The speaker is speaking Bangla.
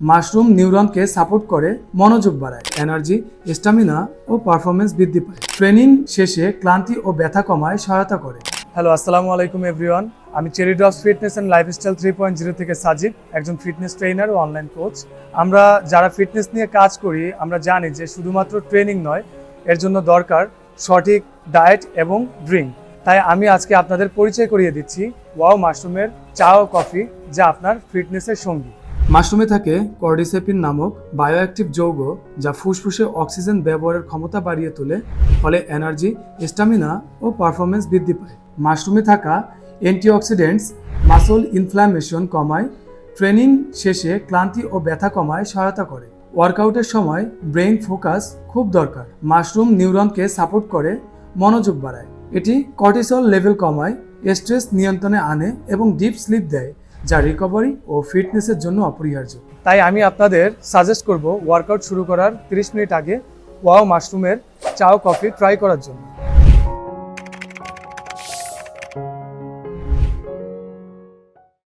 মাশরুম নিউরনকে সাপোর্ট করে মনোযোগ বাড়ায়, এনার্জি স্টামিনা ও পারফরমেন্স বৃদ্ধি পায়। ট্রেনিং শেষে ক্লান্তি ও ব্যথা কমায় সহায়তা করে। হ্যালো, আসসালামু আলাইকুম এভরিওয়ান। আমি cherry drops fitness and lifestyle three point zero থেকে সাজিদ, একজন ফিটনেস ট্রেনার ও অনলাইন কোচ। আমরা যারা ফিটনেস নিয়ে কাজ করি, আমরা জানি যে শুধুমাত্র ট্রেনিং নয়, এর জন্য দরকার সঠিক ডায়েট এবং ড্রিঙ্ক। তাই আমি আজকে আপনাদের পরিচয় করিয়ে দিচ্ছি ওয়াও মাশরুমের চা ও কফি, যা আপনার ফিটনেসের সঙ্গী। মাশরুমে থাকে কর্ডিসেপিন নামক বায়োঅ্যাক্টিভ যৌগ যা ফুসফুসে অক্সিজেন ব্যবহারের ক্ষমতা বাড়িয়ে তোলে, ফলে এনার্জি স্টামিনা ও পারফরমেন্স বৃদ্ধি পায়। মাশরুমে থাকা অ্যান্টিঅক্সিডেন্টস মাসল ইনফ্ল্যামেশন কমায় ট্রেনিং শেষে ক্লান্তি ও ব্যথা কমায় সহায়তা করে। ওয়ার্কআউটের সময় ব্রেইন ফোকাস খুব দরকার। মাশরুম নিউরনকে সাপোর্ট করে, মনোযোগ বাড়ায়। এটি কর্টিসল লেভেল কমায় স্ট্রেস নিয়ন্ত্রণে আনে এবং ডিপ স্লিপ দেয়। যা রিকভারি ও ফিটনেসের জন্য অপরিহার্য। তাই আমি আপনাদের সাজেস্ট করব ওয়ার্কআউট শুরু করার 30 মিনিট আগে ওয়াও মাশরুমের চা ও কফি ট্রাই করার জন্য।